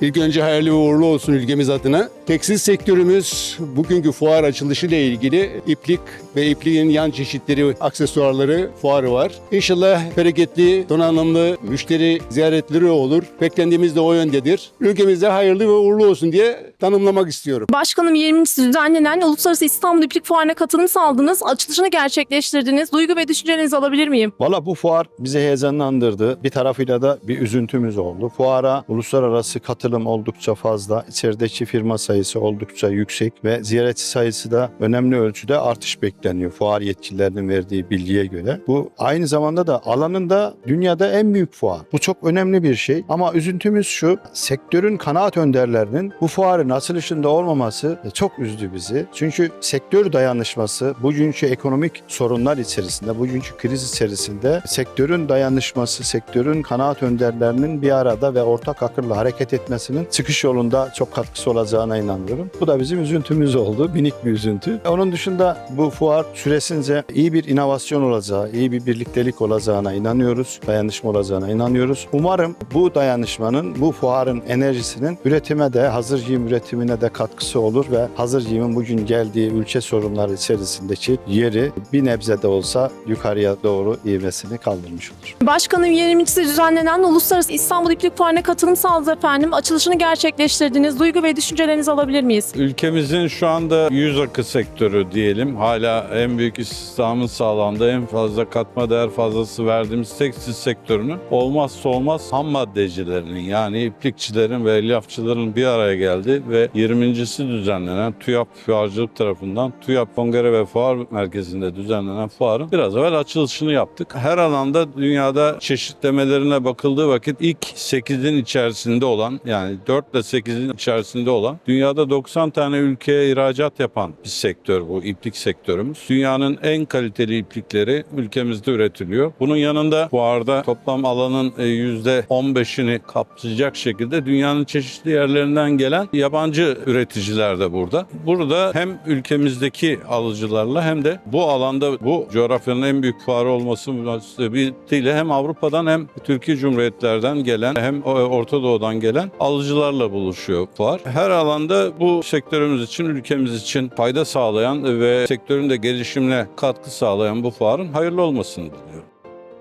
İlk önce hayırlı ve uğurlu olsun ülkemiz adına. Tekstil sektörümüz bugünkü fuar açılışı ile ilgili iplik ve ipliğin yan çeşitleri, aksesuarları fuarı var. İnşallah bereketli, donanımlı müşteri ziyaretleri olur. Beklendiğimiz de o yöndedir. Ülkemizde hayırlı ve uğurlu olsun diye tanımlamak istiyorum. Başkanım 20. düzenlenen Uluslararası İstanbul İplik Fuarı'na katılım sağladınız. Açılışını gerçekleştirdiniz. Duygu ve düşüncelerinizi alabilir miyim? Valla bu fuar bizi heyecanlandırdı. Bir tarafıyla da bir üzüntümüz oldu. Fuara uluslararası katılım oldukça fazla. İçerideki firma sayısı oldukça yüksek ve ziyaretçi sayısı da önemli ölçüde artış bekleniyor. Fuar yetkililerinin verdiği bilgiye göre. Bu aynı zamanda da alanında dünyada en büyük fuar. Bu çok önemli bir şey ama üzüntümüz şu. Sektörün kanaat önderlerinin bu fuarın açılışında olmaması çok üzdü bizi. Çünkü sektör dayanışması bugünkü ekonomik sorunlar içerisinde, bugünkü kriz içerisinde sektörün dayanışması, sektörün kanaat önderlerinin bir arada ve ortak akılla hareket etmesinin çıkış yolunda çok katkısı olacağına inanıyorum. Bu da bizim üzüntümüz oldu. Minik bir üzüntü. Onun dışında bu fuar süresince iyi bir inovasyon olacağı, iyi bir birliktelik olacağına inanıyoruz. Dayanışma olacağına inanıyoruz. Umarım bu dayanışmanın, bu fuarın enerjisinin üretime de, hazır giyim üretimine de katkısı olur ve hazır giyimin bugün geldiği ülke sorunları içerisindeki yeri bir nebze de olsa yukarıya doğru ivmesini kaldırmış olur. Başkanım 20. düzenlenen Uluslararası İstanbul İplik Fuarı'na katılım sağladınız efendim. Açılışını gerçekleştirdiniz. Duygu ve düşüncelerinizi alabilir miyiz? Ülkemizin şu anda yüz akı sektörü diyelim. Hala en büyük istihdamın sağlandığı, en fazla katma değer fazlası verdiğimiz tekstil sektörünün olmazsa olmaz ham maddecilerinin yani iplikçilerin ve elyafçıların bir araya geldi ve 20.si düzenlenen TÜYAP Fuarcılık tarafından TÜYAP Kongre ve Fuar Merkezi'nde düzenlenen fuarın biraz evvel açılışını yaptık. Her alanda dünyada çeşitlemelerine bakıldığı vakit ilk 8'in içerisinde olan yani 4 ile 8'in içerisinde olan dünyada 90 tane ülkeye ihracat yapan bir sektör bu iplik sektörümüz. Dünyanın en kaliteli iplikleri ülkemizde üretiliyor. Bunun yanında fuarda toplam alanın e, %15'ini kapsayacak şekilde dünyanın çeşitli yerlerinden gelen yabancı üreticiler de burada. Burada hem ülkemizdeki alıcılarla hem de bu alanda bu coğrafyanın en büyük fuarı olması münasebetiyle hem Avrupa'dan hem Türkiye Cumhuriyetlerden gelen hem Orta Doğu'dan gelen alıcılarla buluşuyor fuar. Her alanda bu sektörümüz için, ülkemiz için fayda sağlayan ve sektörün de gelişimine katkı sağlayan bu fuarın hayırlı olmasını diliyorum.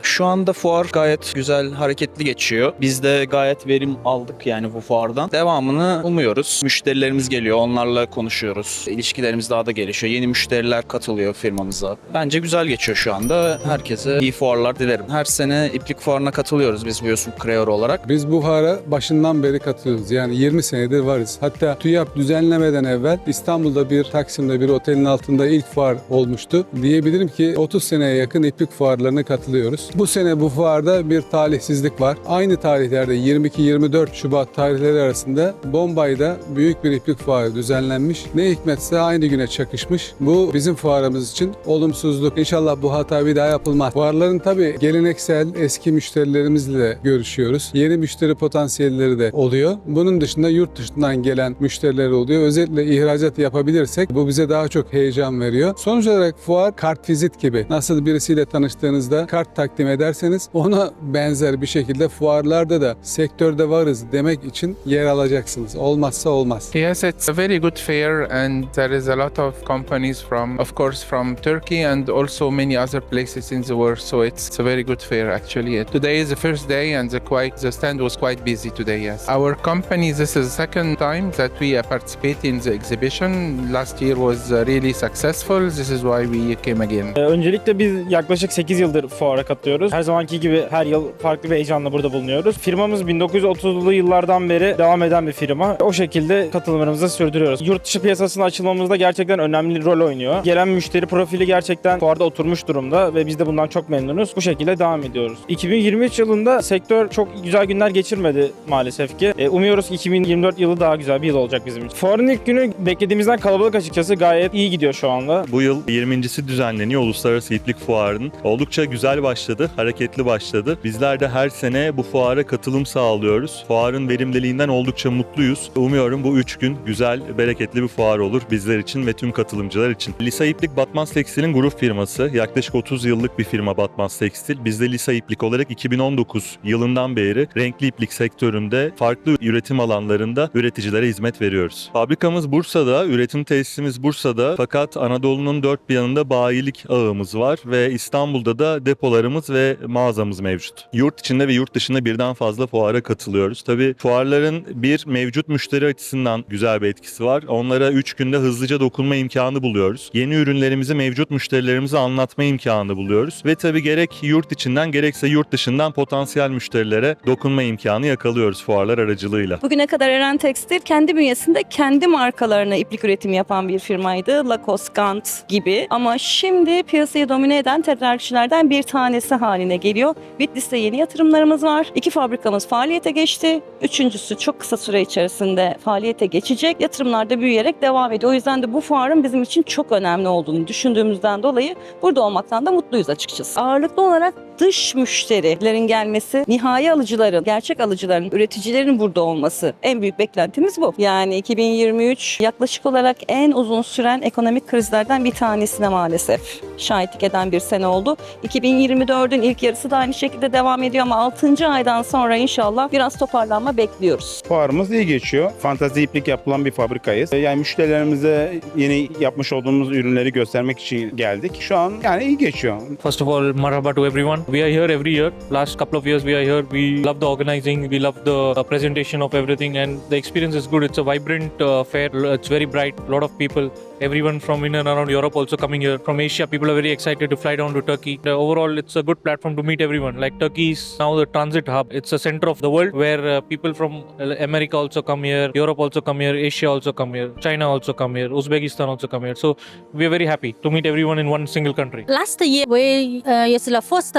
Şu anda fuar gayet güzel, hareketli geçiyor. Biz de gayet verim aldık yani bu fuardan. Devamını umuyoruz. Müşterilerimiz geliyor, onlarla konuşuyoruz. İlişkilerimiz daha da gelişiyor. Yeni müşteriler katılıyor firmamıza. Bence güzel geçiyor şu anda. Herkese iyi fuarlar dilerim. Her sene iplik fuarına katılıyoruz biz biliyorsun Kreor olarak. Biz bu fuara başından beri katılıyoruz. Yani 20 senedir varız. Hatta TÜYAP düzenlemeden evvel İstanbul'da bir Taksim'de bir otelin altında ilk fuar olmuştu. Diyebilirim ki 30 seneye yakın iplik fuarlarına katılıyoruz. Bu sene bu fuarda bir talihsizlik var. Aynı tarihlerde 22-24 Şubat tarihleri arasında Bombay'da büyük bir iplik fuarı düzenlenmiş. Ne hikmetse aynı güne çakışmış. Bu bizim fuarımız için olumsuzluk. İnşallah bu hata bir daha yapılmaz. Fuarların tabii geleneksel eski müşterilerimizle görüşüyoruz. Yeni müşteri potansiyelleri de oluyor. Bunun dışında yurt dışından gelen müşteriler oluyor. Özellikle ihracat yapabilirsek bu bize daha çok heyecan veriyor. Sonuç olarak fuar kartvizit gibi. Nasıl birisiyle tanıştığınızda kart takdim ederseniz ona benzer bir şekilde fuarlarda da sektörde varız demek için yer alacaksınız. Olmazsa olmaz. Yes, it's a very good fair, and there is a lot of companies from, of course, from Turkey and also many other places in the world. So it's a very good fair, actually. Today is the first day, and the quite the stand was quite busy today. Yes, our company. This is the second time that we participate in the exhibition. Last year was uh, really successful. This is why we came again. Ee, Öncelikle biz yaklaşık 8 yıldır fuara katılıyoruz. Her zamanki gibi her yıl farklı bir heyecanla burada bulunuyoruz. Firmamız 1930'lu yıllardan beri devam eden bir firma. O şekilde katılımlarımızı sürdürüyoruz. Yurt dışı piyasasına açılmamızda gerçekten önemli rol oynuyor. Gelen müşteri profili gerçekten fuarda oturmuş durumda ve biz de bundan çok memnunuz. Bu şekilde devam ediyoruz. 2023 yılında sektör çok güzel günler geçirmedi maalesef ki. Ee, Umuyoruz ki 2024 yılı daha güzel bir yıl olacak bizim için. Fuarın ilk günü beklediğimizden kalabalık açıkçası gayet iyi gidiyor şu anda. Bu yıl 20.si düzenleniyor Uluslararası İplik Fuarı'nın. Oldukça güzel başladı. Başladı, hareketli başladı. Bizler de her sene bu fuara katılım sağlıyoruz. Fuarın verimliliğinden oldukça mutluyuz. Umuyorum bu üç gün güzel, bereketli bir fuar olur bizler için ve tüm katılımcılar için. Lisa İplik Batmans Tekstil'in grup firması. Yaklaşık 30 yıllık bir firma Batmans Tekstil. Biz de Lisa İplik olarak 2019 yılından beri renkli iplik sektöründe farklı üretim alanlarında üreticilere hizmet veriyoruz. Fabrikamız Bursa'da, üretim tesisimiz Bursa'da fakat Anadolu'nun dört bir yanında bayilik ağımız var ve İstanbul'da da depolarımız ve mağazamız mevcut. Yurt içinde ve yurt dışında birden fazla fuara katılıyoruz. Tabii fuarların bir mevcut müşteri açısından güzel bir etkisi var. Onlara 3 günde hızlıca dokunma imkanı buluyoruz. Yeni ürünlerimizi mevcut müşterilerimize anlatma imkanı buluyoruz. Ve tabii gerek yurt içinden gerekse yurt dışından potansiyel müşterilere dokunma imkanı yakalıyoruz fuarlar aracılığıyla. Bugüne kadar Eren Tekstil kendi bünyesinde kendi markalarına iplik üretimi yapan bir firmaydı. Lacoste, Gant gibi. Ama şimdi piyasayı domine eden tedarikçilerden bir tanesi haline geliyor. Bitlis'te yeni yatırımlarımız var. İki fabrikamız faaliyete geçti. Üçüncüsü çok kısa süre içerisinde faaliyete geçecek. Yatırımlar da büyüyerek devam ediyor. O yüzden de bu fuarın bizim için çok önemli olduğunu düşündüğümüzden dolayı burada olmaktan da mutluyuz açıkçası. Ağırlıklı olarak dış müşterilerin gelmesi, nihai alıcıların, gerçek alıcıların, üreticilerin burada olması en büyük beklentimiz bu. Yani 2023 yaklaşık olarak en uzun süren ekonomik krizlerden bir tanesine maalesef şahitlik eden bir sene oldu. 2024'ün ilk yarısı da aynı şekilde devam ediyor ama 6. aydan sonra inşallah biraz toparlanma bekliyoruz. Fuarımız iyi geçiyor. Fantazi iplik yapılan bir fabrikayız. Yani müşterilerimize yeni yapmış olduğumuz ürünleri göstermek için geldik. Şu an yani iyi geçiyor. First of all, marhaba to everyone. We are here every year. Last couple of years we are here. We love the organizing. We love the uh, presentation of everything, and the experience is good. It's a vibrant uh, fair. It's very bright. A lot of people. Everyone from in and around Europe also coming here. From Asia, people are very excited to fly down to Turkey. Uh, overall, it's a good platform to meet everyone. Like Turkey is now the transit hub. It's a center of the world where uh, people from America also come here, Europe also come here, Asia also come here, China also come here, Uzbekistan also come here. So we are very happy to meet everyone in one single country. Last year, we uh, the first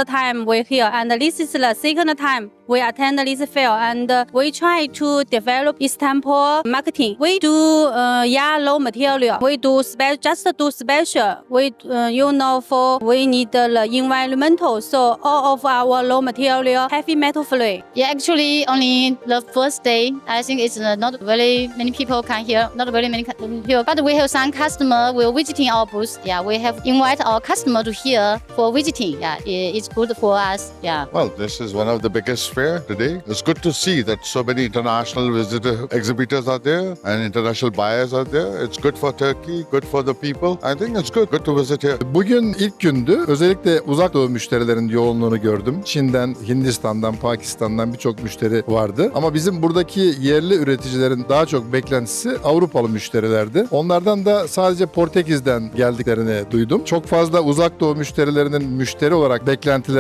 we're here, and this is the second time we attend this fair, and uh, we try to develop Istanbul marketing. We do uh, raw material. We do spe- just do special. We uh, you know for we need the environmental, so all of our raw material heavy metal free. Yeah, actually, only the first day, I think it's uh, not very many people can here, not very many here. But we have some customer will visiting our booth. Yeah, we have invite our customer to here for visiting. Yeah, it's good for us. Yeah. Well, this is one of the biggest fair today. It's good to see that so many international visitor exhibitors are there and international buyers are there. It's good for Turkey, good for the people. I think it's good. Good to visit here. Bugün ilk gündü. Özellikle uzak doğu müşterilerin yoğunluğunu gördüm. Çin'den, Hindistan'dan, Pakistan'dan birçok müşteri vardı. Ama bizim buradaki yerli üreticilerin daha çok beklentisi Avrupalı müşterilerdi. Onlardan da sadece Portekiz'den geldiklerini duydum. Çok fazla uzak doğu müşterilerinin müşteri olarak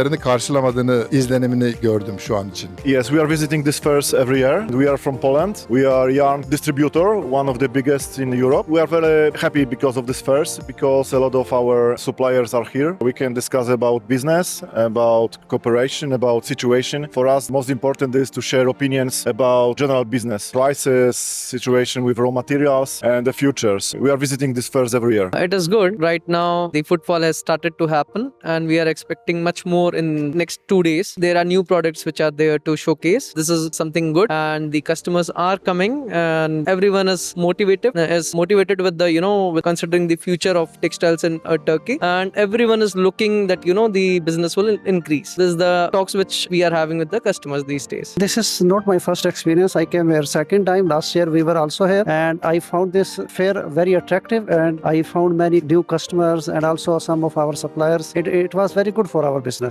beklentilerini karşılamadığını izlenimini gördüm şu an için. Yes, we are visiting this fairs every year. We are from Poland. We are yarn distributor, one of the biggest in Europe. We are very happy because of this fairs because a lot of our suppliers are here. We can discuss about business, about cooperation, about situation. For us, most important is to share opinions about general business, prices, situation with raw materials, and the futures. We are visiting this fairs every year. It is good. Right now, the footfall has started to happen, and we are expecting much more in next two days. There are new products which are there to showcase. This is something good, and the customers are coming, and everyone is motivated. Is motivated with the you know considering the future of textiles in uh, Turkey, and everyone is looking that you know the business will increase. This is the talks which we are having with the customers these days. This is not my first experience. I came here second time. Last year we were also here and I found this fair very attractive and I found many new customers and also some of our suppliers. It, it was very good for our business.